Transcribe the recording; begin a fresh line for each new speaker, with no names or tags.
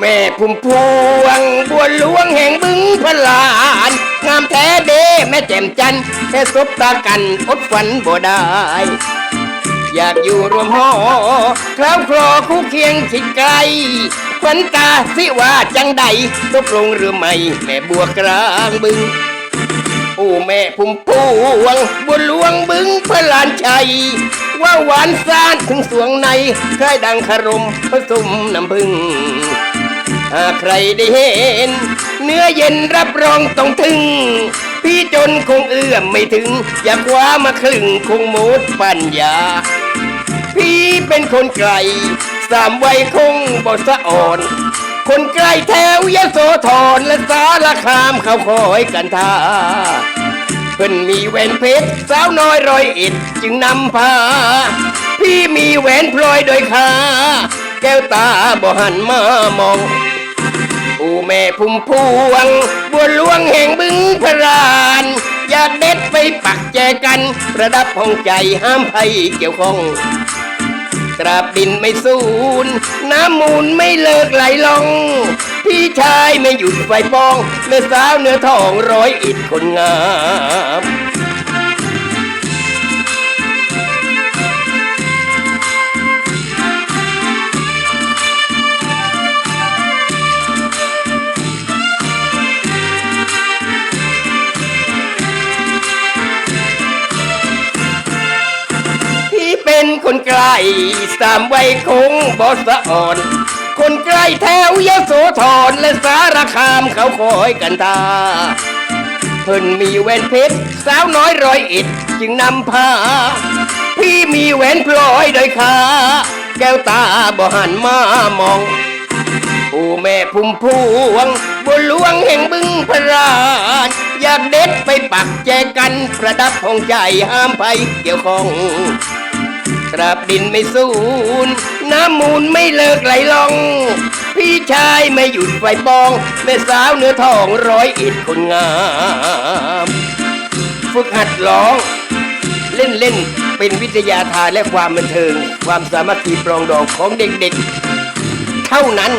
แม่พุ่มพวงบัวหลวงแห่งบึงพลาน งามแท้เด้แม่แจ่มจันทร์แค่สบตากันอดฝันบ่ได้ อยากอยู่รวมหอคราวคลอคู่เคียงชิดไกลขวัญตาสิว่าจังใดตกลงหรือไม่แม่บัวกลางบึงโอ้แม่พุ่มพวงบุญหลวงบึงพระลานชัย ว่าหวานซ่านถึงสวงในคล้ายดังคารมผสมน้ำผึ้ง หากใครได้เห็น เนื้อเย็นรับรองต้องถึง พี่จนคงเอื้อมไม่ถึง อย่าคว้ามาคลึงคงหมดปัญญา พี่เป็นคนไกล สามวัยคงบอสะอ่อน คนใกล้แถวยโสธรและสารคามเขาคอยกันท่าเพิ่นมีแหวนเพชรสาวน้อยรอยเอ็ดจึงนำพา พี่มีแหวนพลอยโดยคาแก้วตาบ่หันมามอง แม่พุ่มพวง บัวหลวงแห่งบึงพระรานอย่าเด็ดไปปักแจกัน ประดับห้องใจห้ามภัยเกี่ยวข้องตราบดินไม่สูญน้ำมูลไม่เลิกไหลลง พี่ชายไม่หยุดไฟปองแม่สาวเนื้อทองร้อยอิดคนงาม คนไกลสามไวัยคงบอสะอ่อน คนใกล้แถวยโสธรและสารคามเขาคอยกันตาเพิ่นมีแหวนเพชรสาวน้อยร้อยเอ็ดจึงนำพา พี่มีแหวนพลอยโดยขาแก้วตาบ่หันมามองโอ้แม่พุ่มพวงบัวหลวงแห่งบึงพระราชอยากเด็ดไปปักแจกันประดับห้องใจห้ามไปเกี่ยวของ ตราบดินไม่สูญน้ำมูลไม่เลิกไหลลอง พี่ชายไม่หยุดไฟปอง แม่สาวเนื้อทองร้อยอิดคนงาม ฝึกหัดร้อง เล่นเล่นเป็นวิทยาทานและความบันเทิง ความสามัคคีปรองดองของเด็กๆ เท่านั้น